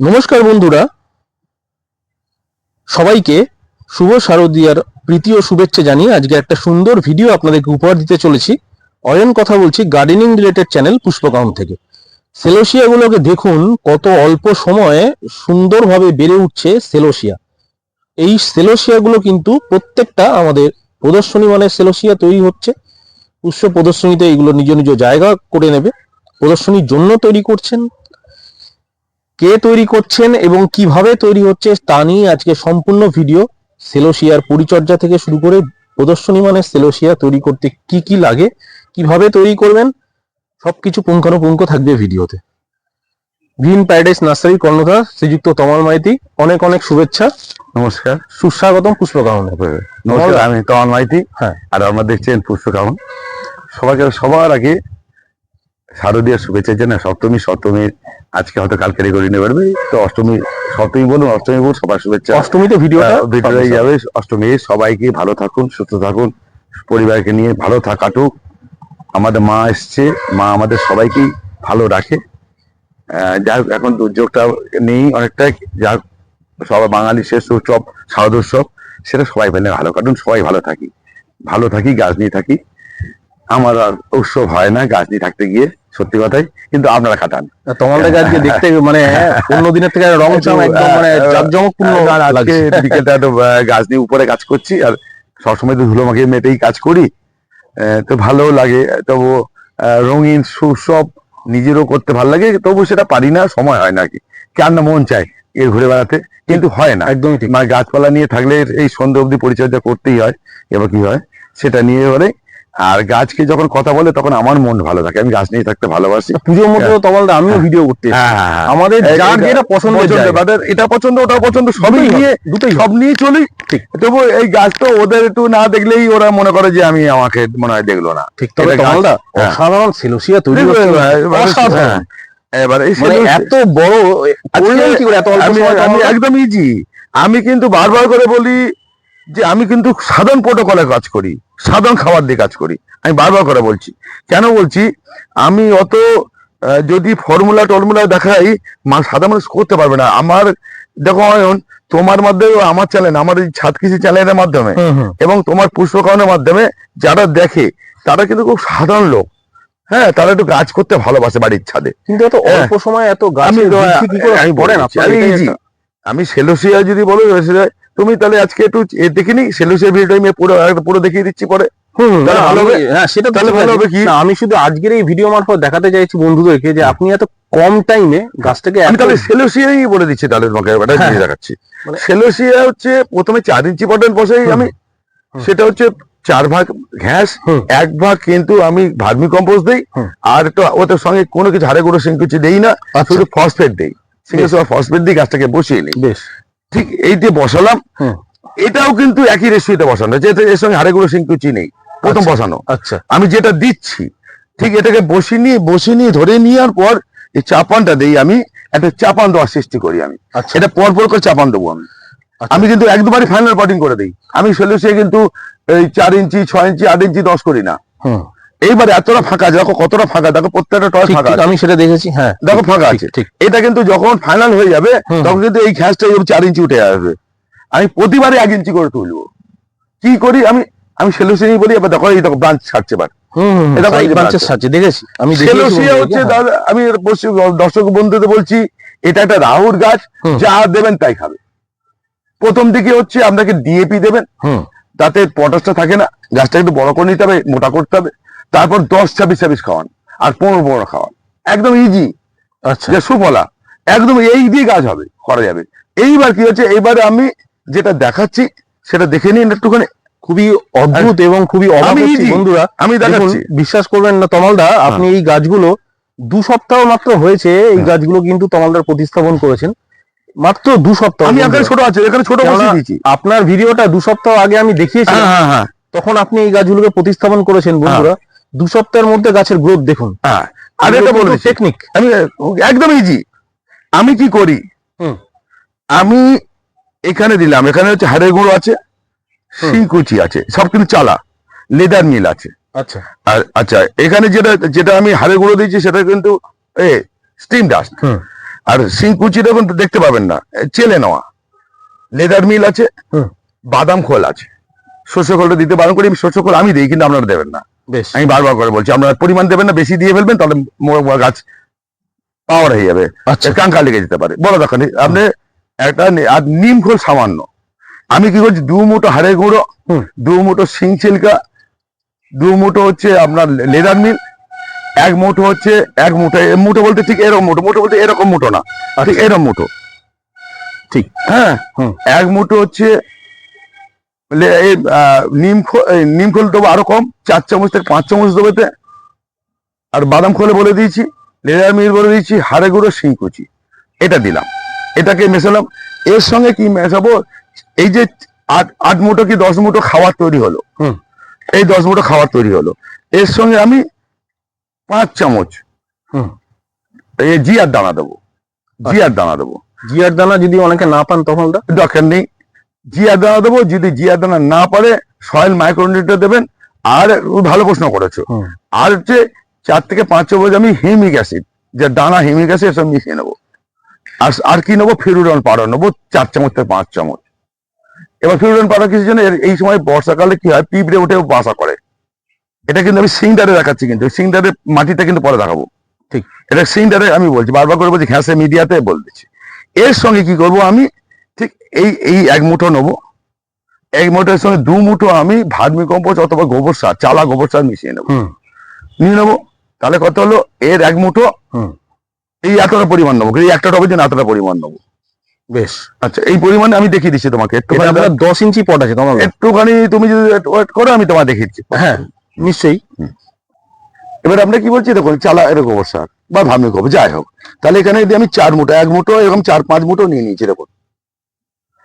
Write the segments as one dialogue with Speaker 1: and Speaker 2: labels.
Speaker 1: নমস্কার বন্ধুরা। সবাইকে শুভ শারদীয়ার প্রীতি ও শুভেচ্ছা জানিয়ে আজকে একটা সুন্দর ভিডিও আপনাদেরকে উপহার দিতে চলেছি। অয়ন কথা বলছি গার্ডেনিং রিলেটেড চ্যানেল পুষ্পকাউন থেকে। সেলোসিয়াগুলোকে দেখুন, কত অল্প সময়ে সুন্দরভাবে বেড়ে উঠছে সেলোসিয়া এই সেলোসিয়াগুলো কিন্তু প্রত্যেকটা আমাদের প্রদর্শনী মানে সেলোসিয়া তৈরি হচ্ছে। পুষ্প প্রদর্শনীতে এগুলো নিজ নিজ জায়গা করে নেবে। প্রদর্শনীর জন্য তৈরি করছেন। কে তৈরি করছেন এবং কীভাবে তৈরি হচ্ছে তা নিয়ে আজকে সম্পূর্ণ ভিডিও। সেলোসিয়ার পরিচর্যা থেকে শুরু করে প্রদর্শনী মানে সেলোসিয়া তৈরি করতে কি কি লাগে কীভাবে তৈরি করবেন সবকিছু পুঙ্খানুপুঙ্খ থাকবে ভিডিওতে। গ্রিন প্যারাডাইস নার্সারি কর্ণধার শ্রীযুক্ত তমাল মাইতি অনেক অনেক শুভেচ্ছা।
Speaker 2: নমস্কার।
Speaker 1: সুস্বাগতম পুষ্পকামনে।
Speaker 2: নমস্কার আমি তমান মাইতি
Speaker 1: হ্যাঁ।
Speaker 2: আর আমরা দেখছেন পুষ্প কামন সবাইকে সবার আগে শারদীয় শুভেচ্ছা জানা সপ্তমী সপ্তমীর আজকে হয়তো কালকে রেকর্ড পারবে। তো অষ্টমী সপ্তমী বলুন অষ্টমী বলুন সবার শুভেচ্ছা।
Speaker 1: অষ্টমীতে
Speaker 2: ভিডিও ভিডিওটাই যাবে। অষ্টমী সবাইকে ভালো থাকুন সুস্থ থাকুন পরিবারকে নিয়ে ভালো থাকাটুক আমাদের মা এসছে মা আমাদের সবাইকেই ভালো রাখে। হোক এখন দুর্যোগটা নেই অনেকটাই। যা সবাই বাঙালি শেষ উৎসব শারদ উৎসব সেটা সবাই পেলে ভালো কাটুন সবাই ভালো থাকি। ভালো থাকি গাছ নিয়ে থাকি। আমার আর উৎসব হয় না গাছ নিয়ে থাকতে গিয়ে। সত্যি কথাই কিন্তু আপনারা কাটান
Speaker 1: তোমাদের আজকে দেখতে মানে অন্য দিনের থেকে রং চং একদম মানে জাঁকজমকপূর্ণ
Speaker 2: আজকে
Speaker 1: লাগছে।
Speaker 2: বিকেলটা একটু আহ, গাছ নিয়ে উপরে কাজ করছি আর সবসময় তো ধুলো মাখিয়ে মেটেই কাজ করি। তো ভালো লাগে তবু রঙিন সুসব নিজেরও করতে ভালো লাগে তবু সেটা পারি না সময় হয় না আর কি। কেন না মন চায় এ ঘুরে বেড়াতে কিন্তু হয় না।
Speaker 1: একদমই ঠিক।
Speaker 2: মানে গাছপালা নিয়ে থাকলে এই সন্ধ্যা অবধি পরিচর্যা করতেই হয় এবার কি হয় সেটা নিয়ে বলে আর গাছকে যখন কথা বলে তখন আমার মন ভালো থাকে আমি গাছ নিয়ে থাকতে ভালোবাসি
Speaker 1: পুজোর মতো তো তোমাদের আমিও ভিডিও করতে এসেছি।
Speaker 2: হ্যাঁ, হ্যাঁ, হ্যাঁ।
Speaker 1: আমাদের যার যেটা
Speaker 2: পছন্দ। তাদের এটা পছন্দ ওটা পছন্দ সবই নিয়ে
Speaker 1: দুটোই
Speaker 2: সব নিয়ে চলি। তবু এই গাছ তো ওদের একটু না দেখলেই ওরা মনে করে যে আমি আমাকে মনে হয় দেখল না
Speaker 1: ঠিক তবে তমালদা
Speaker 2: হ্যাঁ।
Speaker 1: অসাধারণ সেলোসিয়া তৈরি
Speaker 2: এবার-
Speaker 1: অসাধারণ
Speaker 2: হ্যাঁ। এবার এই
Speaker 1: মানে এত বড় করলেন কি করে এত অল্প
Speaker 2: আমি
Speaker 1: সময়
Speaker 2: আমি একদম ইজি আমি কিন্তু বারবার করে বলি যে আমি কিন্তু সাধারণ প্রোটোকলে কাজ করি সাধারণ খাবার দিয়ে কাজ করি। আমি বারবার করে বলছি। কেন বলছি? আমি অত যদি ফর্মুলা টর্মুলা দেখাই সাধারণ মানুষ করতে পারবে না। আমার দেখো অয়ন তোমার মাধ্যমে আমার চ্যানেল আমার এই ছাদ কৃষি চ্যানেলের মাধ্যমে। এবং তোমার পুষ্পকরণের মাধ্যমে যারা দেখে তারা কিন্তু খুব সাধারণ লোক। হ্যাঁ তারা একটু গাছ করতে ভালোবাসে বাড়ির ছাদে।
Speaker 1: কিন্তু এত অল্প সময় এত গাছ
Speaker 2: আমি
Speaker 1: করে
Speaker 2: আমি সেলোসিয়া যদি বলো সেলোসিয়া, তুমি তাহলে আজকে একটু দেখিনি সেলোসিয়া ভিডিওটা আমি পুরো পুরো দেখিয়ে দিচ্ছি পরে?
Speaker 1: হ্যাঁ সেটা
Speaker 2: তাহলে ভালো হবে কি?
Speaker 1: আমি শুধু আজকের এই ভিডিও মারফত দেখাতে চাইছি বন্ধুদেরকে যে আপনি এত কম টাইমে গাছটাকে
Speaker 2: আমি তাহলে সেলোসিয়াই বলে দিচ্ছি তাহলে তোমাকে
Speaker 1: হ্যাঁ,
Speaker 2: দিয়ে দেখাচ্ছি।
Speaker 1: মানে-
Speaker 2: সেলোসিয়া হচ্ছে প্রথমে চার ইঞ্চি পটেন বসাই আমি সেটা হচ্ছে চার ভাগ ঘ্যাস এক ভাগ কিন্তু আমি ভার্মি কম্পোস্ট দেই। আর একটু ওটার সঙ্গে কোনো কিছু হাড়ে গুঁড়ো সিংকুচি দেই না
Speaker 1: আচ্ছা,
Speaker 2: শুধু ফসফেট দেই। ফসফেট দিয়ে গাছটাকে বসিয়ে নিই।
Speaker 1: বেশ।
Speaker 2: ঠিক এই দিয়ে বসালাম এটাও কিন্তু একই রেশিওতে বসানো যেটা এর সঙ্গে হাড়ে গুঁড়ো সিংকুচি নেই প্রথম
Speaker 1: আচ্ছা।
Speaker 2: বসানো।
Speaker 1: আচ্ছা।
Speaker 2: আমি যেটা দিচ্ছি ঠিক এটাকে বসিয়ে নিয়ে বসিয়ে নিয়ে ধরে নেওয়ার পর এই চাপানটা দেই আমি একটা চাপান দেওয়ার সৃষ্টি করি আমি।
Speaker 1: আচ্ছা।
Speaker 2: এটা পর পর করে চাপান দেবো আমি।
Speaker 1: আচ্ছা।
Speaker 2: আমি কিন্তু একদমই ফাইনাল পটিং করে দিই। আমি সলিউশনে কিন্তু এই চার ইঞ্চি ছয় ইঞ্চি আট ইঞ্চি দশ করি না।
Speaker 1: হুম।
Speaker 2: এইবার এতটা ফাঁকা আছে, দেখো কতটা ফাঁকা দেখো প্রত্যেকটা টয় ফাঁকা।
Speaker 1: আমি সেটা দেখেছি হ্যাঁ।
Speaker 2: দেখো ফাঁকা আছে। এটা কিন্তু যখন ফাইনাল হয়ে যাবে তখন কিন্তু এই ঘ্যাসটা চার ইঞ্চি উঠে আসবে। আমি প্রতিবারে এক ইঞ্চি করে তুলবো। কি করি? আমি আমি সেলুসিনি বলি এবার দেখো এই দেখো ব্রাঞ্চ ছাড়ছে এবার।
Speaker 1: দেখেছি। আমি
Speaker 2: হচ্ছে
Speaker 1: হ্যাঁ।
Speaker 2: দাদা আমি পশ্চিম দর্শক বন্ধুদের বলছি এটা একটা রাহুর গাছ যা দেবেন তাই খাবে। প্রথম দিকে হচ্ছে আপনাকে ডিএপি দেবেন। তাতে পটাশটা থাকে না গাছটা একটু বড় করে নিতে হবে মোটা করতে হবে। তারপর দশ ছাব্বিশ ছাব্বিশ খাওয়ান আর পনেরো পনেরো খাওয়ান। একদম ইজি
Speaker 1: আচ্ছা।
Speaker 2: যে সুফলা একদম এই দিয়ে গাছ হবে করা যাবে। এইবার কি হচ্ছে এইবারে আমি যেটা দেখাচ্ছি সেটা দেখে নিন একটুখানি।
Speaker 1: খুবই অদ্ভুত এবং খুবই অবাক। বন্ধুরা।
Speaker 2: আমি
Speaker 1: দেখুন
Speaker 2: দেখাচ্ছি।
Speaker 1: বিশ্বাস করবেন না তমালদা আপনি এই গাছগুলো দু সপ্তাহ মাত্র হয়েছে এই
Speaker 2: হ্যাঁ।
Speaker 1: গাছগুলো কিন্তু তমালদার প্রতিস্থাপন করেছেন। মাত্র দু সপ্তাহ
Speaker 2: আমি এখানে ছোট আছে এখানে ছোট বসিয়ে দিয়েছি।
Speaker 1: আপনার ভিডিওটা দু সপ্তাহ আগে আমি দেখিয়েছি
Speaker 2: হ্যাঁ হ্যাঁ হ্যাঁ।
Speaker 1: তখন আপনি এই গাছগুলোকে প্রতিস্থাপন করেছেন বন্ধুরা। দু সপ্তাহের মধ্যে গাছের গ্রোথ দেখুন।
Speaker 2: হ্যাঁ আর এটা বলে দিচ্ছি।
Speaker 1: টেকনিক
Speaker 2: আমি একদম ইজি আমি কি করি? আমি এখানে দিলাম এখানে হচ্ছে হাড়ের গুঁড়ো আছে। শিংকুচি আছে সব কিন্তু চালা লেদার মিল আছে।
Speaker 1: আচ্ছা।
Speaker 2: আর আচ্ছা এখানে যেটা যেটা আমি হাড়ের গুঁড়ো দিয়েছি সেটা কিন্তু এ স্টিম ডাস্ট আর সিংকুচি দেখুন তো দেখতে পাবেন না চেলে নেওয়া। লেদার মিল আছে বাদাম খোল আছে। শস্য খোলটা দিতে বারণ করি আমি শস্য খোল আমি দিই কিন্তু আপনারা দেবেন না।
Speaker 1: বেশ।
Speaker 2: আমি বারবার করে বলছি আপনারা পরিমাণ দেবেন না বেশি দিয়ে ফেলবেন তাহলে গাছ পাওয়ার হয়ে যাবে।
Speaker 1: আচ্ছা।
Speaker 2: কাঙ্কা লেগে যেতে পারে। বড় দরকার নেই আপনি একটা আর নিম খোল সামান্য। আমি কি করছি দু মুঠো হাড়ে গুঁড়ো। দু মুঠো শিং ছিলকা দু মুঠো হচ্ছে আপনার লেদার মিল এক মুঠো হচ্ছে এক মুঠো। মুঠো বলতে ঠিক এরকম মুঠো মুঠো বলতে এরকম মুঠো না। ঠিক এরকম মুঠো।
Speaker 1: ঠিক।
Speaker 2: হ্যাঁ। এক মুঠো হচ্ছে এই, নিম খোল এই, নিম খোল দেবো আরও কম চার চামচ থেকে পাঁচ চামচ দেবোতে আর বাদাম খোলে বলে দিয়েছি লেদার মিল বলে দিয়েছি হাড়ে গুঁড়ো শিংকুচি এটা দিলাম। এটাকে মেশালাম। এর সঙ্গে কি মেশাবো? এই যে আট আট মুঠো কি দশ মুঠো খাবার তৈরি হলো।
Speaker 1: হুম।
Speaker 2: এই দশ মুঠো খাবার তৈরি হলো। এর সঙ্গে আমি পাঁচ চামচ
Speaker 1: হুম।
Speaker 2: এই জিয়ার দানা দেবো। জিয়ার দানা দেবো।
Speaker 1: জিয়ার দানা যদি অনেকে না পান তখন
Speaker 2: দরকার নেই। জিয়া দানা দেবো যদি জিয়া দানা না পারে সয়েল মাইক্রোনিউট্রিয়েন্ট দেবেন। আর ভালো প্রশ্ন করেছ। আর হচ্ছে চার থেকে পাঁচ চামচ আমি হিমিক অ্যাসিড যে দানা হিমিক অ্যাসিড সব মিশিয়ে নেব। আর আর কি নেব? ফিরুডন পাউডার নেব চার চামচ থেকে পাঁচ চামচ। এবার ফিরুডন পাউডার কিছু জন্য? এই সময় বর্ষাকালে কি হয়? পিঁপড়ে উঠে বাসা করে। এটা কিন্তু আমি সিংডারে দেখাচ্ছি কিন্তু সিংডারে মাটিটা কিন্তু পরে দেখাবো।
Speaker 1: ঠিক।
Speaker 2: এটা সিংডারে আমি বলছি বারবার করে বলছি ঘ্যাসে মিডিয়াতে বলে দিচ্ছি। এর সঙ্গে কি করব আমি? ঠিক এই এই এক মুঠো নেব। এক মুঠোর সঙ্গে দু মুঠো আমি ভার্মি কম্পোস্ট অথবা গোবর সার চালা গোবর সার মিশিয়ে নেব। নিয়ে নেব। তাহলে কত হলো? এর এক মুঠো।
Speaker 1: হুম।
Speaker 2: এই এতটা পরিমাণ নেব। এই একটা টবের জন্য এতটা পরিমাণ নেব।
Speaker 1: বেশ।
Speaker 2: আচ্ছা এই পরিমাণে আমি দেখিয়ে দিচ্ছি তোমাকে। একটুখানি
Speaker 1: দশ ইঞ্চি পট আছে তোমার
Speaker 2: একটুখানি তুমি যদি ওয়েট করো আমি তোমার দেখিয়ে দিচ্ছি।
Speaker 1: হ্যাঁ নিশ্চয়ই।
Speaker 2: এবার আমরা কি বলছি? দেখুন চালা এর গোবর সার বা ভার্মি গোবর যাই হোক। তাহলে এখানে যদি আমি চার মুঠো এক মুঠো এরকম চার পাঁচ মুঠো নিয়ে নিয়েছি দেখুন।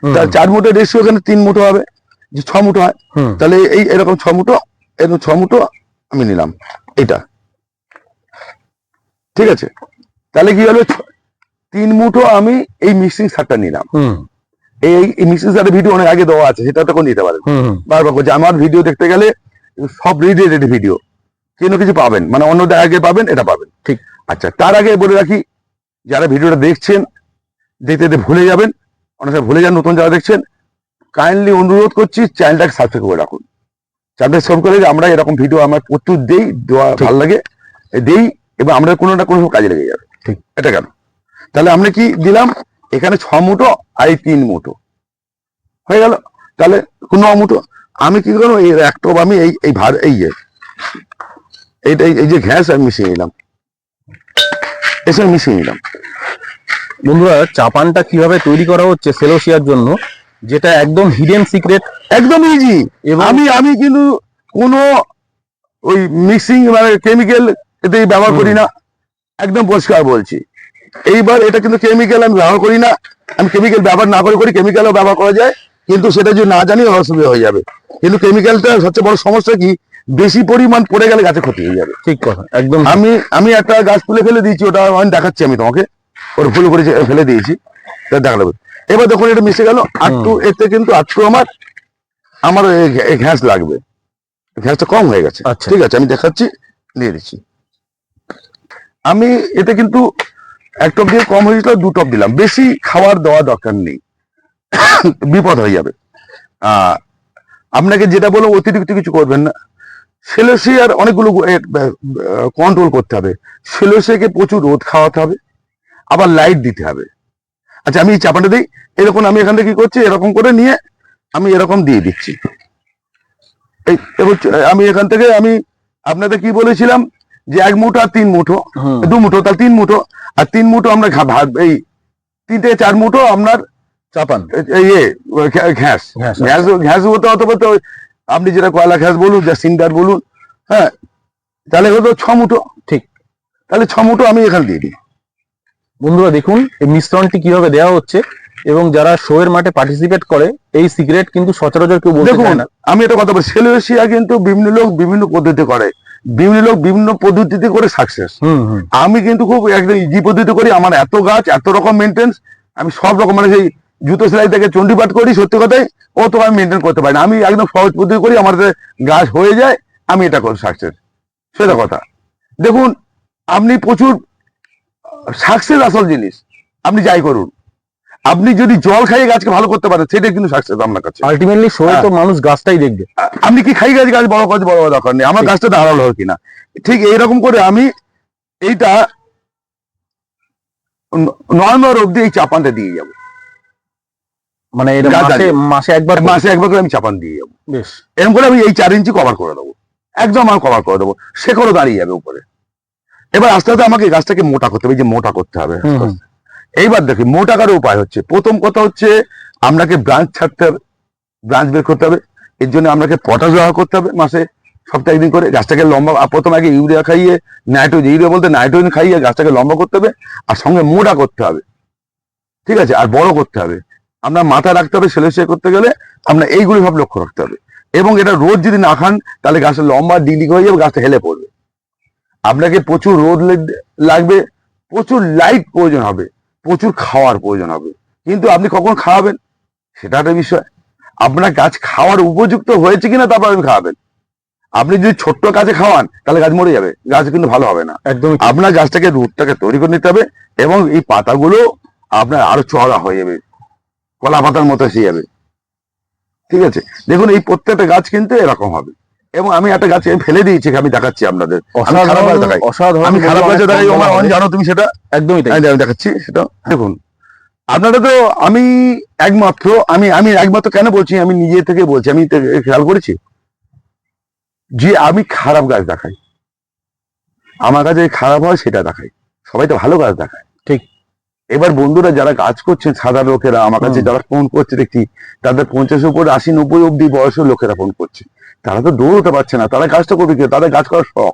Speaker 2: তাহলে চার মুঠো রেশিও এখানে তিন মুঠো হবে যে ছ মুঠো হয়। তাহলে এই এরকম ছ মুঠো এরকম ছ মুঠো আমি নিলাম এটা। ঠিক আছে? তাহলে কি হলো তিন মুঠো আমি এই মিক্সিং সারটা নিলাম। এই এই মিক্সিং সারের ভিডিও অনেক আগে দেওয়া আছে সেটা তখন নিতে পারেন। বারবার করছি আমার ভিডিও দেখতে গেলে সব রেডি ভিডিও। কোনো কিছু পাবেন? মানে অন্য আগে পাবেন এটা পাবেন।
Speaker 1: ঠিক।
Speaker 2: আচ্ছা তার আগে বলে রাখি যারা ভিডিওটা দেখছেন দেখতে দেখতে ভুলে যাবেন অনেক ভুলে যান নতুন যারা দেখছেন কাইন্ডলি অনুরোধ করছি চ্যানেলটাকে সাবস্ক্রাইব করে রাখুন। সাবস্ক্রাইব করে যে আমরা এরকম ভিডিও আমার প্রচুর দেই দেওয়া। ভালো লাগে দেই এবং আমরা কোনো না কোনো কাজে লেগে যাবে।
Speaker 1: ঠিক।
Speaker 2: এটা কেন? তাহলে আমরা কি দিলাম? এখানে ছ মুঠো আর এই তিন মুঠো। হয়ে গেল। তাহলে ন মুঠো? আমি কি করব? এই এক টব আমি এই এই ভার এই যে এইটা এই- এই যে ঘ্যাস আমি মিশিয়ে নিলাম। এসে মিশিয়ে নিলাম।
Speaker 1: বন্ধুরা চাপানটা কীভাবে তৈরি করা হচ্ছে সেলোসিয়ার জন্য যেটা একদম হিডেন সিক্রেট
Speaker 2: একদম ইজি আমি আমি কিন্তু কোনো ওই মিক্সিং মানে কেমিক্যাল এতে ব্যবহার করি না। একদম পরিষ্কার বলছি। এইবার এটা কিন্তু কেমিক্যাল আমি ব্যবহার করি না। আমি কেমিক্যাল ব্যবহার না করে করি কেমিক্যালও ব্যবহার করা যায় কিন্তু সেটা যদি না জানি অসুবিধা হয়ে যাবে। কিন্তু কেমিক্যালটা সবচেয়ে বড় সমস্যা কি বেশি পরিমাণ পড়ে গেলে গাছে ক্ষতি হয়ে যাবে।
Speaker 1: ঠিক কথা একদম
Speaker 2: আমি আমি একটা গাছ তুলে ফেলে দিয়েছি ওটা আমি দেখাচ্ছি আমি তোমাকে। ওর ফুল করে ফেলে দিয়েছি তা দেখালে এবার দেখুন এটা মিশে গেল। আটটু এতে কিন্তু আটটু আমার আমার ঘ্যাস লাগবে। ঘ্যাসটা কম হয়ে গেছে।
Speaker 1: আচ্ছা।
Speaker 2: ঠিক আছে আমি দেখাচ্ছি দিয়ে দিচ্ছি। আমি এতে কিন্তু এক টপ দিয়ে কম হয়েছিল দু টপ দিলাম। বেশি খাবার দেওয়া দরকার নেই। বিপদ হয়ে যাবে। আহ আপনাকে যেটা বলো অতিরিক্ত কিছু করবেন না। সেলোসিয়ার অনেকগুলো কন্ট্রোল করতে হবে। সেলোসিয়াকে প্রচুর রোদ খাওয়াতে হবে। আবার লাইট দিতে হবে। আচ্ছা আমি এই চাপাটা দিই এরকম আমি এখান থেকে কি করছি এরকম করে নিয়ে আমি এরকম দিয়ে দিচ্ছি। এই আমি এখান থেকে আমি আপনাদের কি বলেছিলাম যে এক মুঠো আর তিন মুঠো দু মুঠো তাহলে তিন মুঠো আর তিন মুঠো আমরা ভাগ- এই তিন থেকে চার মুঠো আপনার
Speaker 1: চাপান।
Speaker 2: ইয়ে ঘ্যাস।
Speaker 1: ঘ্যাস,
Speaker 2: ঘ্যাস ঘ্যাস হতে অথবা তো আপনি যেটা কয়লা ঘ্যাস বলুন যা সিন্ডার বলুন হ্যাঁ তাহলে হতো ছ মুঠো।
Speaker 1: ঠিক।
Speaker 2: তাহলে ছ মুঠো আমি এখানে দিয়ে দিই।
Speaker 1: বন্ধুরা দেখুন এই মিশ্রণটি কীভাবে দেওয়া হচ্ছে এবং যারা শো এর মাঠে পার্টিসিপেট করে এই সিগারেট কিন্তু সচরাচর কেউ বলতে
Speaker 2: দেখুন
Speaker 1: না।
Speaker 2: আমি একটা কথা বলি সেলোসিয়া কিন্তু বিভিন্ন লোক বিভিন্ন পদ্ধতি করে বিভিন্ন লোক বিভিন্ন পদ্ধতিতে করে সাকসেস আমি কিন্তু খুব একদম ইজি পদ্ধতি করি আমার এত গাছ এত রকম মেনটেন্স আমি সব রকম মানে সেই জুতো সেলাই থেকে চণ্ডীপাঠ করি সত্যি কথাই ও তো আমি মেনটেন করতে পারি না। আমি একদম সহজ পদ্ধতি করি আমার গাছ হয়ে যায় আমি এটা করি সাকসেস সেটা কথা। দেখুন আপনি প্রচুর সাকসেস আসল জিনিস। আপনি যাই করুন। আপনি যদি জল খাইয়ে গাছকে ভালো করতে পারেন সেটাই কিন্তু সাকসেস আপনার কাছে।
Speaker 1: আলটিমেটলি
Speaker 2: হ্যাঁ।
Speaker 1: তো মানুষ গাছটাই দেখবে।
Speaker 2: আপনি কি খাই গাছ গাছ বড় গাছ বড় দরকার নেই? আমার গাছটা দাঁড়াল হয় কিনা? ঠিক এইরকম করে আমি এইটা নভেম্বর অব্দি এই চাপানটা দিয়ে যাব।
Speaker 1: মানে মাসে মাসে একবার
Speaker 2: মাসে একবার করে আমি চাপান দিয়ে যাব।
Speaker 1: বেশ।
Speaker 2: এরকম করে আমি এই চার ইঞ্চি কভার করে দেবো। একদম আমি কভার করে দেবো। শেকড়ও দাঁড়িয়ে যাবে উপরে। এবার আস্তে আস্তে আমাকে গাছটাকে মোটা করতে হবে যে মোটা করতে হবে। এইবার দেখি মোটা করার উপায় হচ্ছে। প্রথম কথা হচ্ছে আপনাকে ব্রাঞ্চ ছাড়তে হবে ব্রাঞ্চ বের করতে হবে। এর জন্য আপনাকে পটাশ ব্যবহার করতে হবে মাসে সপ্তাহে একদিন করে। গাছটাকে লম্বা আর প্রথম আগে ইউরিয়া খাইয়ে নাইট্রোজেন ইউরিয়া বলতে নাইট্রোজেন খাইয়ে গাছটাকে লম্বা করতে হবে আর সঙ্গে মোটা করতে হবে। ঠিক আছে? আর বড় করতে হবে। আপনার মাথা রাখতে হবে সেলেসিয়া করতে গেলে আপনার এইগুলি সব লক্ষ্য রাখতে হবে। এবং এটা রোদ যদি না খান তাহলে গাছটা লম্বা ডিলি হয়ে যাবে গাছটা হেলে পড়বে। আপনাকে প্রচুর রোদ লাগবে প্রচুর লাইট প্রয়োজন হবে প্রচুর খাওয়ার প্রয়োজন হবে। কিন্তু আপনি কখন খাওয়াবেন? সেটা একটা বিষয়। আপনার গাছ খাওয়ার উপযুক্ত হয়েছে কিনা তারপর আপনি খাওয়াবেন। আপনি যদি ছোট্ট গাছে খাওয়ান তাহলে গাছ মরে যাবে। গাছ কিন্তু ভালো হবে না।
Speaker 1: একদম
Speaker 2: আপনার গাছটাকে রুটটাকে তৈরি করে নিতে হবে এবং এই পাতাগুলো আপনার আরও চড়া হয়ে যাবে। কলা পাতার মতো এসে যাবে। ঠিক আছে? দেখুন এই প্রত্যেকটা গাছ কিন্তু এরকম হবে। এবং আমি একটা গাছ ফেলে দিয়েছি আমি দেখাচ্ছি আপনাদের। আমি খারাপ গাছ দেখাই।
Speaker 1: অসাধারণ
Speaker 2: আমি খারাপ
Speaker 1: বলে
Speaker 2: গাছে
Speaker 1: অনেক
Speaker 2: দেখাই আমার
Speaker 1: দাম
Speaker 2: জানো তুমি সেটা?
Speaker 1: একদমই তাই।
Speaker 2: আমি দেখাচ্ছি সেটা। দেখুন। আপনারা তো আমি একমাত্র আমি আমি একমাত্র কেন বলছি আমি নিজে থেকে বলছি আমি খেয়াল করেছি? যে আমি খারাপ গাছ দেখাই। আমার কাছে খারাপ হয় সেটা দেখাই। সবাই তো ভালো গাছ দেখায়।
Speaker 1: ঠিক।
Speaker 2: এবার বন্ধুরা যারা কাজ করছেন সাদা লোকেরা আমার কাছে যারা ফোন করছে দেখছি তাদের পঞ্চাশের উপর আশি নব্বই অব্দি বয়সের লোকেরা ফোন করছে। তারা তো দৌড়তে পারছে না, তারা কাজটা করবে কি? তাদের কাজ করার শখ।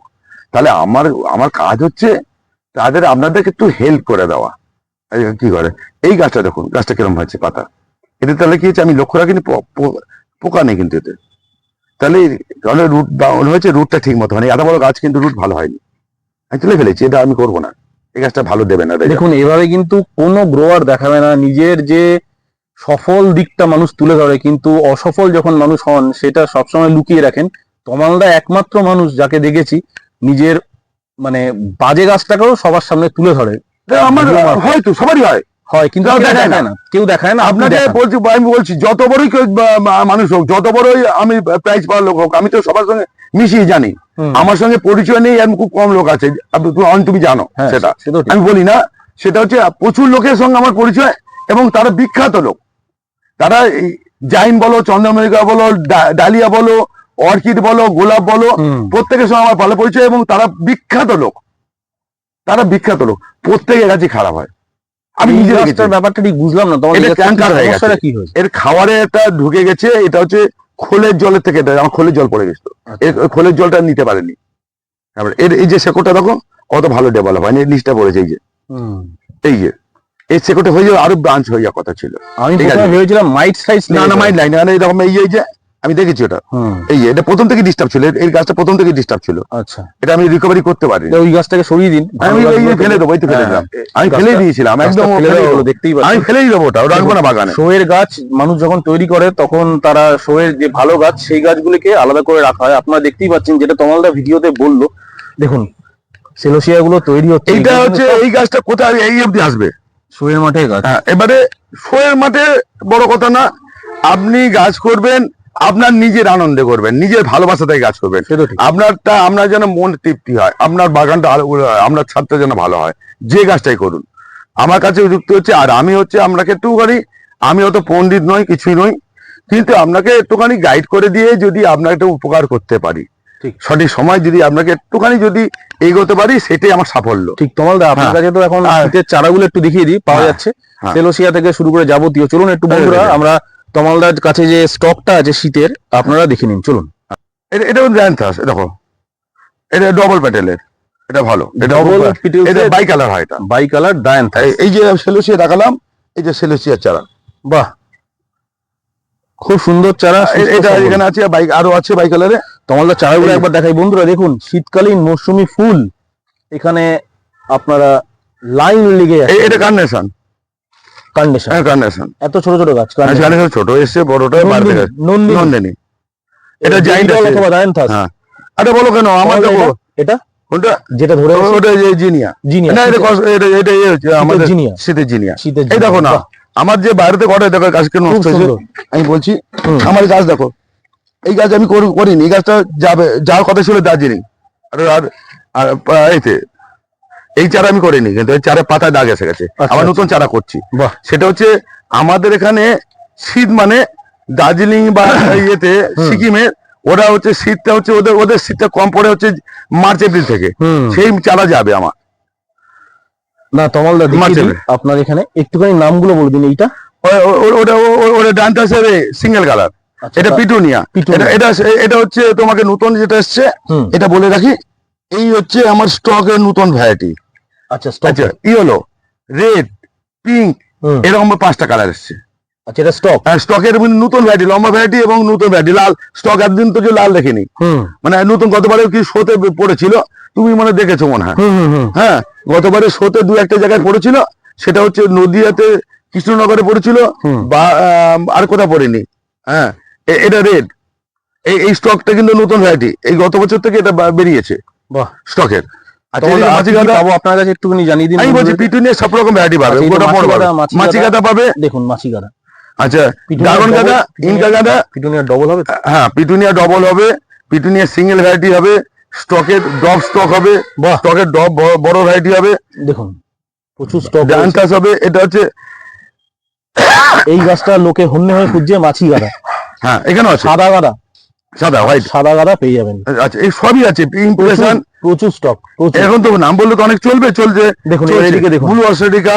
Speaker 2: তাহলে আমার আমার কাজ হচ্ছে তাদের, আপনাদেরকে একটু হেল্প করে দেওয়া। কি করে? এই গাছটা দেখুন, গাছটা কিরম হয়েছে, পাতা। এতে তাহলে কি হচ্ছে আমি লক্ষ্য পো- পোকা নেই কিন্তু এতে। তাহলে তাহলে রুট ডাউন হয়েছে রুটটা ঠিক মতো হয়নি। এত বড় গাছ কিন্তু রুট ভালো হয়নি। আমি তুলে ফেলেছি, এটা আমি করব না। এই গাছটা ভালো দেবে না
Speaker 1: দেখুন, এভাবে কিন্তু কোনো গ্রোয়ার দেখাবে না। নিজের যে সফল দিকটা মানুষ তুলে ধরে কিন্তু অসফল যখন মানুষ হন সেটা সবসময় লুকিয়ে রাখেন। তমালদা একমাত্র মানুষ যাকে দেখেছি নিজের মানে বাজে গাছটাকেও সবার সামনে তুলে ধরে।
Speaker 2: আমার হয়তো সবারই হয়।
Speaker 1: হয় কিন্তু
Speaker 2: কেউ দেখায়
Speaker 1: না। কেউ দেখায় না
Speaker 2: আপনাকে বলছি আমি বলছি যত বড়ই মানুষ হোক যত বড়ই আমি প্রাইজ পাওয়ার লোক হোক আমি তো সবার সঙ্গে মিশিয়ে জানি। আমার সঙ্গে পরিচয় নেই এমন খুব কম লোক আছে। তুমি জানো
Speaker 1: হ্যাঁ,
Speaker 2: সেটা। আমি বলি না সেটা হচ্ছে প্রচুর লোকের সঙ্গে আমার পরিচয় এবং তারা বিখ্যাত লোক। তারা এই জাইন বলো চন্দ্রমল্লিকা বলো ডালিয়া বলো অর্কিড বলো গোলাপ বলো প্রত্যেকের সঙ্গে আমার ভালো পরিচয় এবং তারা বিখ্যাত লোক। তারা বিখ্যাত লোক। প্রত্যেকের কাছে খারাপ হয়। আমি
Speaker 1: নিজের। ব্যাপারটা ঠিক বুঝলাম না। তোমার
Speaker 2: এটা হয়ে।
Speaker 1: কি হয়েছে?
Speaker 2: এর খাবারে একটা ঢুকে গেছে এটা হচ্ছে খোলের জলের থেকে এটা আমার খোলের জল পড়ে গেছিল।
Speaker 1: আচ্ছা।
Speaker 2: খোলের জলটা নিতে পারেনি। তারপরে এর এই যে শেকড়টা দেখো কত ভালো ডেভেলপ হয়নি নিচটা পড়েছে এই যে। এই যে। এই শেকড়টা হয়ে যাবে আরও ব্রাঞ্চ হয়ে যাওয়ার কথা ছিল।
Speaker 1: আমি। ভেবেছিলাম মাইট সাইজ
Speaker 2: না না মাইন্ড লাইন এরকম এই যে- আমি দেখেছি ওটা। এই এটা প্রথম থেকে ডিস্টার্ব ছিল এই গাছটা প্রথম থেকে ডিস্টার্ব ছিল।
Speaker 1: আচ্ছা।
Speaker 2: এটা আমি রিকভারি করতে পারি
Speaker 1: ওই গাছটাকে সরিয়ে দিন।
Speaker 2: আমি ওই ফেলে দেবো এই তো ফেলে দিলাম। আমি ফেলে দিয়েছিলাম একদম
Speaker 1: দেখতেই
Speaker 2: আমি ফেলেই দেবো ওটা ওটা রাখব না বাগানে।
Speaker 1: শোয়ের গাছ মানুষ যখন তৈরি করে তখন তারা শোয়ের যে ভালো গাছ সেই গাছগুলিকে আলাদা করে রাখা হয়। আপনারা দেখতেই পাচ্ছেন যেটা তোমালদা ভিডিওতে বলল। দেখুন সেলোসিয়া গুলো তৈরি হচ্ছে।
Speaker 2: এইটা হচ্ছে এই গাছটা কোথায় এই অবধি আসবে?
Speaker 1: শোয়ের মাঠে গাছ
Speaker 2: হ্যাঁ, এবারে শোয়ের মাঠে বড় কথা না আপনি গাছ করবেন আপনার নিজের আনন্দে করবেন নিজের ভালোবাসাতে গাছ করবেন। আপনারটা আপনার যেন মন তৃপ্তি হয় আপনার বাগানটা আরও আপনার ছাদটা যেন ভালো হয় যে গাছটাই করুন। আমার কাছে যুক্ত হচ্ছে আর আমি হচ্ছে আপনাকে একটুখানি আমি অত পণ্ডিত নই কিছুই নই কিন্তু আপনাকে একটুখানি গাইড করে দিয়ে যদি আপনাকে একটা উপকার করতে পারি।
Speaker 1: ঠিক।
Speaker 2: সঠিক সময় যদি আপনাকে একটুখানি যদি এগোতে পারি সেটাই আমার সাফল্য
Speaker 1: ঠিক তমালদা আপনার
Speaker 2: হ্যাঁ।
Speaker 1: কাছে তো এখন
Speaker 2: হ্যাঁ।
Speaker 1: শীতের চারাগুলো একটু দেখিয়ে দিই পাওয়া
Speaker 2: হ্যাঁ,
Speaker 1: যাচ্ছে
Speaker 2: হ্যাঁ।
Speaker 1: সেলোসিয়া থেকে শুরু করে যাবতীয় চলুন একটু
Speaker 2: হ্যাঁ,
Speaker 1: বন্ধুরা
Speaker 2: হ্যাঁ।
Speaker 1: আমরা তমালদার কাছে যে স্টকটা আছে শীতের আপনারা দেখে নিন চলুন
Speaker 2: এটা এটা জ্যান্থাস দেখো এটা ডবল প্যাটেলের এটা ভালো এটা
Speaker 1: ডবল
Speaker 2: এটা বাই কালার হয় এটা
Speaker 1: বাই কালার ডায়ান
Speaker 2: এই- যে সেলুসিয়া দেখালাম এই যে সেলুসিয়ার চারা
Speaker 1: বাহ খুব সুন্দর চারা
Speaker 2: এটা এখানে আছে বাইক আরও আছে বাই কালারে
Speaker 1: তোমাদের চারাগুলো একবার দেখাই। বন্ধুরা দেখুন শীতকালীন মৌসুমী ফুল এখানে আপনারা লাইন লেগে
Speaker 2: এটা
Speaker 1: কান্ডেশন
Speaker 2: হ্যাঁ
Speaker 1: এত ছোট ছোট গাছ carnation।
Speaker 2: ছোট এসছে বড়টা বাড়তে গেছে।
Speaker 1: নন্দিনী।
Speaker 2: নন্দিনী। এটা আছে।
Speaker 1: অথবা
Speaker 2: হ্যাঁ। আরে বলো কেন? আমার দেখো
Speaker 1: এটা-
Speaker 2: কোনটা
Speaker 1: যেটা ধরে
Speaker 2: ওটা যে জিনিয়া।
Speaker 1: জিনিয়া
Speaker 2: না এটা এটা এটা ইয়ে আমাদের
Speaker 1: জিনিয়া।
Speaker 2: শীতের জিনিয়া।
Speaker 1: শীতের
Speaker 2: এই দেখো না আমার যে বাইরেতে কটা দেখো নষ্ট আমি বলছি আমার গাছ দেখো। এই গাছ আমি করি- করিনি এই গাছটা যাবে যাওয়ার কথা ছিল দার্জিলিং। আর আর আর এই চারা আমি করিনি কিন্তু এই চারা পাতায় দাগ এসে গেছে।
Speaker 1: আচ্ছা,
Speaker 2: আবার
Speaker 1: আচ্ছা।
Speaker 2: নতুন চারা করছি। সেটা হচ্ছে আমাদের এখানে শীত মানে দার্জিলিং বা ইয়েতে। সিকিমে ওরা হচ্ছে শীতটা হচ্ছে ওদের ওদের শীতটা কম পড়ে হচ্ছে মার্চ এপ্রিল থেকে। সেই চারা যাবে আমার।
Speaker 1: না
Speaker 2: মাঝে।
Speaker 1: দিই আপনার এখানে। একটুখানি নামগুলো বলে দিন এইটা।
Speaker 2: ওটা ওটা ডানটা সিঙ্গেল কালার। এটা
Speaker 1: তা-
Speaker 2: পিটুনিয়া। এটা এটা এটা হচ্ছে তোমাকে নতুন যেটা এসছে এটা বলে রাখি এই হচ্ছে আমার স্টকের নতুন ভ্যারাইটি
Speaker 1: আচ্ছা
Speaker 2: আচ্ছা ইয়েলো রেড পিঙ্ক এরকম পাঁচটা কালার এসছে।
Speaker 1: আচ্ছা এটা স্টক
Speaker 2: স্টকের নতুন ভ্যারাইটি লম্বা ভ্যারাইটি এবং নতুন ভ্যারাইটি লাল। স্টক একদিন তো যে লাল দেখিনি।
Speaker 1: হুম।
Speaker 2: মানে নতুন গতবারে কি শোতে পড়েছিল? তুমি মানে দেখেছ মনে হয়। হ্যাঁ গতবারে শোতে দু একটা জায়গায় পড়েছিল সেটা হচ্ছে নদিয়াতে কৃষ্ণনগরে পড়েছিল বা আর কোথাও পড়েনি। হ্যাঁ এটা রেড এই এই স্টকটা কিন্তু নতুন ভ্যারাইটি এই গত বছর থেকে এটা বেরিয়েছে।
Speaker 1: বাহ।
Speaker 2: স্টকের আচ্ছা
Speaker 1: আপনার কাছে একটুখানি জানিয়ে দিন
Speaker 2: আমি বলছি পিটুনিয়া সব রকম ভ্যারাইটি পাবে।
Speaker 1: আচ্ছা,
Speaker 2: গোটা বড় পাবে।
Speaker 1: দেখুন মাছি গাদা
Speaker 2: আচ্ছা
Speaker 1: পিটুনিয়া
Speaker 2: ড্রাগন গাদা
Speaker 1: পিটুনিয়া-
Speaker 2: ইনকা গাদা।
Speaker 1: পিটুনিয়া ডবল হবে
Speaker 2: হ্যাঁ পিটুনিয়া ডবল হবে। পিটুনিয়া সিঙ্গেল ভ্যারাইটি হবে। স্টকের ডব স্টক হবে। স্টকের ডব বড় ভ্যারাইটি হবে।
Speaker 1: দেখুন প্রচুর স্টক
Speaker 2: হবে। এটা হচ্ছে
Speaker 1: এই গাছটা লোকে হন্যে হয়ে খুঁজছে মাছি গাদা
Speaker 2: হ্যাঁ এখানেও আছে।
Speaker 1: সাদা গাদা।
Speaker 2: সাদা হোয়াইট
Speaker 1: সাদা গাদা পেয়ে যাবেন।
Speaker 2: আচ্ছা এই সবই আছে ইমপ্রেশন
Speaker 1: প্রচুর স্টক
Speaker 2: এখন তো নাম বললে তো অনেক চলবে চলছে।
Speaker 1: দেখুন, এদিকে দেখুন।
Speaker 2: ব্লু অস্ট্রেলিকা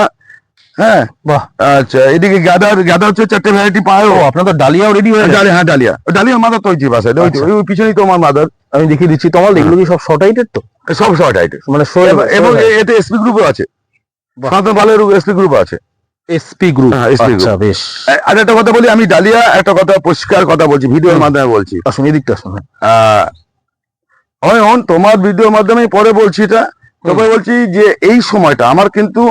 Speaker 2: হ্যাঁ।
Speaker 1: বাহ।
Speaker 2: আচ্ছা এদিকে গাদার গাদা হচ্ছে চারটে ভ্যারাইটি পায়
Speaker 1: ও আপনার তো ডালিয়াও রেডি হয়ে গেছে।
Speaker 2: ডালিয়া হ্যাঁ ডালিয়া। ডালিয়া মাদার তো যে বাসায় ওই
Speaker 1: আচ্ছা।
Speaker 2: পিছনেই তো আমার মাদার
Speaker 1: আমি দেখিয়ে দিচ্ছি তোমার এগুলো কি সব শর্ট হাইটের তো?
Speaker 2: সব শর্ট আইটেম
Speaker 1: মানে
Speaker 2: এবং এতে এসপি গ্রুপও আছে। সনাতন ভালো এসপি গ্রুপও আছে।
Speaker 1: SP group
Speaker 2: SP group।
Speaker 1: আচ্ছা বেশ।
Speaker 2: আর একটা কথা বলি আমি ডালিয়া একটা কথা পরিষ্কার কথা বলছি ভিডিওর মাধ্যমে বলছি।
Speaker 1: আসুন এদিকটা আসুন।
Speaker 2: অয়ন তোমার ভিডিওর মাধ্যমে পরে বলছি এটা। তবে বলছি যে এই সময়টা আমার কিন্তু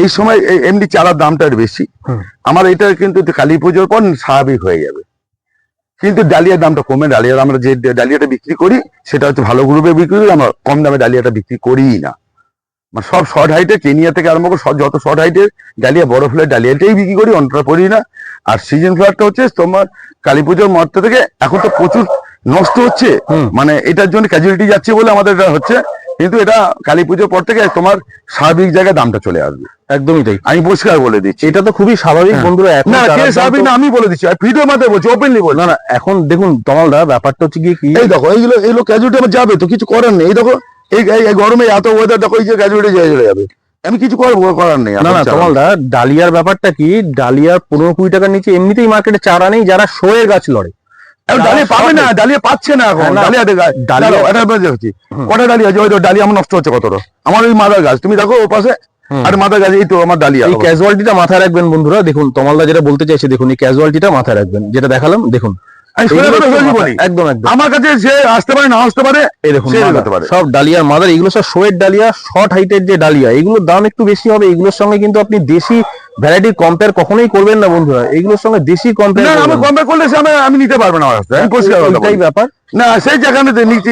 Speaker 2: এই সময় এমনি চারার দামটা বেশি। আমার এটা কিন্তু কালী পুজোর পর স্বাভাবিক হয়ে যাবে। কিন্তু ডালিয়ার দামটা কমে ডালিয়ার আমরা যে ডালিয়াটা বিক্রি করি সেটা হচ্ছে ভালো গ্রুপে বিক্রি করি আমরা কম দামে ডালিয়াটা বিক্রি করিই না। মানে সব শর্ট হাইটে কেনিয়া থেকে আরম্ভ করে সব যত শর্ট হাইটের ডালিয়া বড় ফুলের ডালিয়াটাই বিক্রি করি অন্যটা করি না। আর সিজন ফ্লাওয়ারটা হচ্ছে তোমার কালী পুজোর মধ্যে থেকে এখন তো প্রচুর নষ্ট হচ্ছে। মানে এটার জন্য ক্যাজুয়ালিটি যাচ্ছে বলে আমাদের এটা হচ্ছে। কিন্তু এটা কালী পুজোর পর থেকে তোমার স্বাভাবিক জায়গায় দামটা চলে আসবে।
Speaker 1: একদমই তাই।
Speaker 2: আমি পরিষ্কার বলে দিচ্ছি।
Speaker 1: এটা তো খুবই স্বাভাবিক
Speaker 2: হ্যাঁ।
Speaker 1: বন্ধুরা
Speaker 2: না কে স্বাভাবিক না আমি বলে দিচ্ছি। ভিডিওর মাধ্যমে বলছি ওপেনলি বলছি।
Speaker 1: না না এখন দেখুন তমালদা ব্যাপারটা হচ্ছে কি
Speaker 2: এই দেখো এইগুলো এইগুলো ক্যাজুয়ালিটি আমার যাবে তো কিছু করার নেই। এই দেখো এই গরমে এত ওয়েদার দেখো এই যে ক্যাজুয়ালিটি চলে যাবে। আমি কিছু করব করার নেই
Speaker 1: না। ডালিয়ার ব্যাপারটা কি? ডালিয়ার পনেরো কুড়ি টাকার নিচে এমনিতেই মার্কেটে চারা নেই যারা শোয়ের গাছ লড়ে।
Speaker 2: ডালিয়া পাবে না ডালিয়া পাচ্ছে না এখন।
Speaker 1: হ্যাঁ,
Speaker 2: ডালিয়া। কটা ডালিয়া আছে? ওই তো ডালিয়া আমার নষ্ট হচ্ছে কতটা? আমার ওই মাদার গাছ। তুমি দেখো ও পাশে আর মাদার গাছ এই তো আমার ডালিয়া
Speaker 1: এই ক্যাজুয়ালিটিটা মাথায় রাখবেন বন্ধুরা। দেখুন তমালদা যেটা বলতে চাইছে দেখুন এই ক্যাজুয়ালিটিটা মাথায় রাখবেন। যেটা দেখালাম দেখুন। একদম একদম।
Speaker 2: আমার কাছে সে আসতে পারে না আসতে পারে
Speaker 1: এই দেখুন। সব ডালিয়ার মাদার এগুলো সব শোয়ের ডালিয়া শর্ট হাইটের যে ডালিয়া এগুলোর দাম একটু বেশি হবে এগুলোর সঙ্গে কিন্তু আপনি দেশি ভ্যারাইটি কম্পেয়ার কখনোই করবেন না বন্ধুরা। এগুলোর সঙ্গে দেশি কম্পেয়ার
Speaker 2: আমি কম্পেয়ার করলে আমি নিতে পারব না
Speaker 1: এটাই ব্যাপার।
Speaker 2: না সেই যেখানে নিচে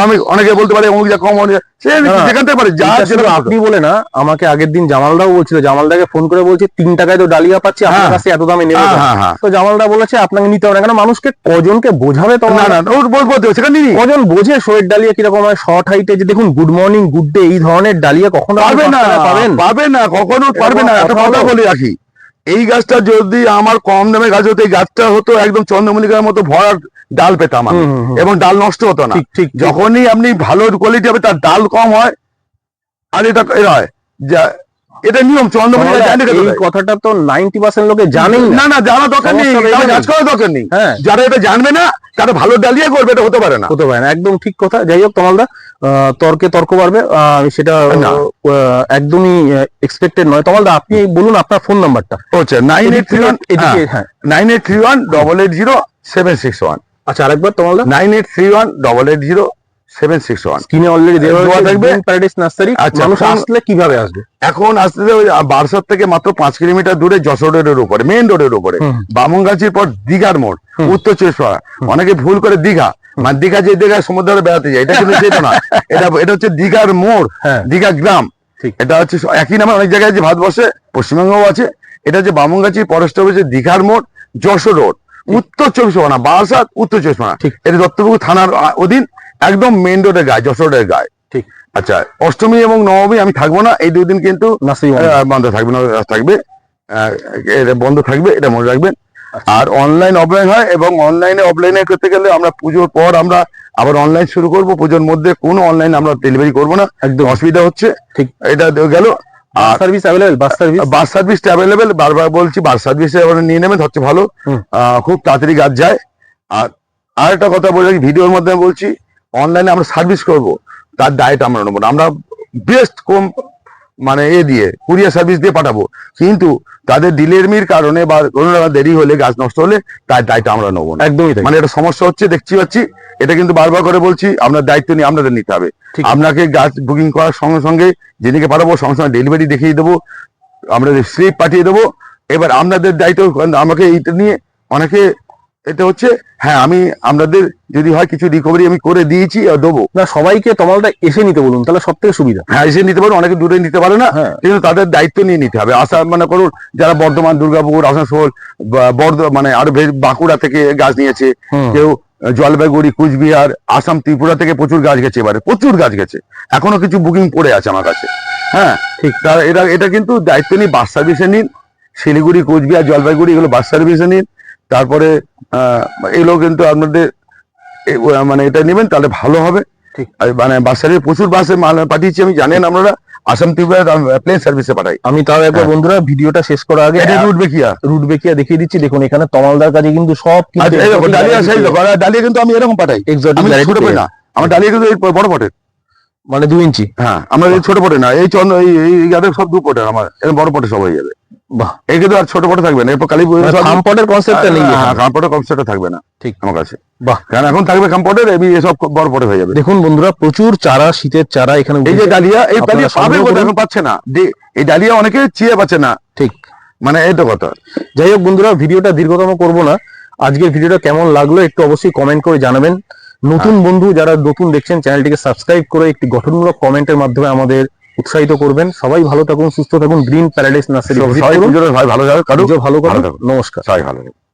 Speaker 2: আমি অনেকে বলতে পারে অমুক যা কম সে যেখান থেকে পারে যা যেটা
Speaker 1: আপনি বলে না আমাকে আগের দিন জামালদাও বলছিল জামালদাকে ফোন করে বলছে তিন টাকায় তো ডালিয়া পাচ্ছি আপনার
Speaker 2: হ্যাঁ।
Speaker 1: কাছে এত দামে নেবে
Speaker 2: হ্যাঁ
Speaker 1: কেন?"
Speaker 2: হ্যাঁ
Speaker 1: তো জামালদা বলেছে আপনাকে নিতে হবে না কেন মানুষকে কজনকে বোঝাবে তো
Speaker 2: না না ওর বলব তো সেখানে
Speaker 1: কজন বোঝে শোয়ের ডালিয়া কীরকম হয় শর্ট হাইটে যে দেখুন গুড মর্নিং গুড ডে এই ধরনের ডালিয়া কখনো
Speaker 2: পারবে না
Speaker 1: পাবেন?
Speaker 2: পাবে না কখনো পারবে না একটা
Speaker 1: কথা
Speaker 2: কথা বলে রাখি। এই গাছটা যদি আমার কম দামে গাছ হতো এই গাছটা হতো একদম চন্দ্রমল্লিকার মতো ভরা ডাল পেতাম আমি। এবং ডাল নষ্ট হতো না।
Speaker 1: ঠিক ঠিক
Speaker 2: যখনই আপনি ভালো কোয়ালিটি হবে তার ডাল কম হয় আর এটা হয়। যা এটা নিয়ম
Speaker 1: এই কথাটা তো নাইনটি পার্সেন্ট লোকে জানেই না।
Speaker 2: না জানা দরকার নেই করার দরকার নেই।
Speaker 1: হ্যাঁ।
Speaker 2: যারা এটা জানবে না তারা ভালো ডালিয়া করবে এটা হতে পারে না।
Speaker 1: হতে পারে না একদম ঠিক কথা। যাই হোক তমালদা তর্কে তর্ক বাড়বে সেটা একদমই এক্সপেক্টেড নয়। তমালদা আপনি বলুন আপনার ফোন নাম্বারটা
Speaker 2: হচ্ছে নাইন এইট থ্রি ওয়ান
Speaker 1: এদিকে হ্যাঁ।
Speaker 2: Nine eight three one double eight zero seven six one.
Speaker 1: আচ্ছা আরেকবার তোমালদা।
Speaker 2: Nine eight three one double eight zero seven six one
Speaker 1: স্ক্রিনে অলরেডি দেওয়া
Speaker 2: দেওয়া
Speaker 1: থাকবে।
Speaker 2: থাকবে।
Speaker 1: প্যারাডাইস নার্সারি মানুষ আসলে কীভাবে আসবে?
Speaker 2: এখন আসতে থেকে মাত্র পাঁচ কিলোমিটার দূরে যশোর রোডের উপরে মেইন রোডের উপরে। বামনগাছির পর দীঘার মোড় উত্তর চব্বিশ অনেকে ভুল করে দীঘা। মানে দীঘা যে দীঘা সমুদ্রে বেড়াতে যায় এটা কিন্তু না এটা এটা হচ্ছে দীঘার মোড়
Speaker 1: হ্যাঁ।
Speaker 2: দীঘা গ্রাম।
Speaker 1: ঠিক।
Speaker 2: এটা হচ্ছে একই নামে অনেক জায়গায় আছে ভারতবর্ষে পশ্চিমবঙ্গও আছে। এটা হচ্ছে বামনগাছি ফরেস্ট অফিসের দীঘার মোড় যশোর রোড। উত্তর চব্বিশ পরগনা বারাসাত উত্তর চব্বিশ পরগনা। এটা দত্তপুকুর থানার অধীন। একদম মেন রোডের গায়ে যশোর রোডের গায়ে।
Speaker 1: ঠিক।
Speaker 2: আচ্ছা অষ্টমী এবং নবমী আমি থাকব না এই দুই দিন কিন্তু
Speaker 1: বন্ধ।
Speaker 2: বন্ধ থাকবে না থাকবে। এটা বন্ধ থাকবে এটা মনে রাখবেন।
Speaker 1: আচ্ছা।
Speaker 2: আর অনলাইন অফলাইন হয় এবং অনলাইনে অফলাইনে করতে গেলে আমরা পুজোর পর আমরা আবার অনলাইন শুরু করব। পুজোর মধ্যে কোনো অনলাইন আমরা ডেলিভারি করব না।
Speaker 1: একদম।
Speaker 2: অসুবিধা হচ্ছে।
Speaker 1: ঠিক।
Speaker 2: এটা গেল।
Speaker 1: Service available bus service
Speaker 2: bus service available বারবার বলছি বাস সার্ভিস নিয়ে নেবেন হচ্ছে ভালো। খুব তাড়াতাড়ি গাছ যায়। আর আর একটা কথা বলে ভিডিওর মাধ্যমে বলছি অনলাইনে আমরা সার্ভিস করব তার দায়টা আমরা নেব না। আমরা বেস্ট কম মানে এ দিয়ে কুরিয়ার সার্ভিস দিয়ে পাঠাবো। কিন্তু তাদের ডিলেরমির কারণে বা কোনো দেরি হলে গাছ নষ্ট হলে তার দায়টা আমরা নেব না।
Speaker 1: একদমই
Speaker 2: মানে এটা সমস্যা হচ্ছে দেখছি পাচ্ছি। এটা কিন্তু বারবার করে বলছি আপনার দায়িত্ব নিয়ে আপনাদের নিতে হবে। আপনাকে গাছ বুকিং করার সঙ্গে সঙ্গে যেদিকে পাঠাবো সঙ্গে সঙ্গে ডেলিভারি দেখিয়ে দেবো আমরা স্লিপ পাঠিয়ে দেবো। এবার আপনাদের দায়িত্ব আমাকে এইটা নিয়ে অনেকে এটা হচ্ছে হ্যাঁ আমি আপনাদের যদি হয় কিছু রিকভারি আমি করে দিয়েছি আর দেবো।
Speaker 1: না সবাইকে তমালটা এসে নিতে বলুন তাহলে সব থেকে সুবিধা।
Speaker 2: হ্যাঁ এসে নিতে পারো অনেকে দূরে নিতে পারে না
Speaker 1: হ্যাঁ।
Speaker 2: কিন্তু তাদের দায়িত্ব নিয়ে নিতে হবে। আসা মানে করুন যারা বর্ধমান দুর্গাপুর আসানসোল বর্ধ মানে আরও বাঁকুড়া থেকে গাছ নিয়েছে কেউ জলপাইগুড়ি কুচবিহার আসাম ত্রিপুরা থেকে প্রচুর গাছ গেছে এবারে প্রচুর গাছ গেছে। এখনও কিছু বুকিং পড়ে আছে আমার কাছে। হ্যাঁ ঠিক। তার এটা এটা কিন্তু দায়িত্ব নিয়ে বাস সার্ভিসে নিন শিলিগুড়ি কোচবিহার জলপাইগুড়ি এগুলো বাস সার্ভিসে নিন। তারপরে আহ, এগুলো কিন্তু আপনাদের মানে এটা নেবেন তাহলে ভালো হবে। মানে বাস সার্ভিস প্রচুর বাসে মাল পাঠিয়েছি আমি জানেন আপনারা আসাম ত্রিপুরা প্লেন সার্ভিসে পাঠাই।
Speaker 1: আমি তাও একবার
Speaker 2: হ্যাঁ।
Speaker 1: বন্ধুরা ভিডিওটা শেষ করার আগে
Speaker 2: এটা রুট বেকিয়া।
Speaker 1: রুট বেকিয়া দেখিয়ে দিচ্ছি দেখুন এখানে তমালদার কাছে কিন্তু সব
Speaker 2: আচ্ছা ডালিয়া ডালিয়া কিন্তু আমি এরকম পাঠাই। ছোট পটে না আমার ডালিয়া কিন্তু বড় পটের
Speaker 1: মানে দুই ইঞ্চি।
Speaker 2: হ্যাঁ আমরা ছোট পটে না এই চন্দ্র এই সব দু পটের আমার এরকম বড় পটে সব হয়ে যাবে।
Speaker 1: বাহ।
Speaker 2: এই কিন্তু আর ছোট থাকবে না এরপর কালী
Speaker 1: কনসেপ্টটা নেই
Speaker 2: হ্যাঁ কনসেপ্টটা থাকবে না
Speaker 1: ঠিক।
Speaker 2: আমার কাছে।
Speaker 1: বাহ।
Speaker 2: কারণ এখন থাকবে এই বড় হয়ে যাবে।
Speaker 1: দেখুন বন্ধুরা প্রচুর চারা শীতের চারা এখানে
Speaker 2: এই যে ডালিয়া এই ডালিয়া পাবে কোথায় এখন পাচ্ছে না। যে- এই ডালিয়া অনেকে চিয়ে পাচ্ছে না।
Speaker 1: ঠিক।
Speaker 2: মানে এই তো কথা।
Speaker 1: যাই হোক বন্ধুরা ভিডিওটা দীর্ঘতম করব না। আজকের ভিডিওটা কেমন লাগল একটু অবশ্যই কমেন্ট করে জানাবেন। নতুন বন্ধু যারা নতুন দেখছেন চ্যানেলটিকে সাবস্ক্রাইব করে একটি গঠনমূলক কমেন্টের মাধ্যমে আমাদের উৎসাহিত করবেন। সবাই ভালো থাকুন সুস্থ থাকুন। গ্রিন প্যারাডাইস নার্সারি
Speaker 2: ভালো থাকুন।
Speaker 1: নমস্কার।
Speaker 2: সবাই ভালো থাকুন।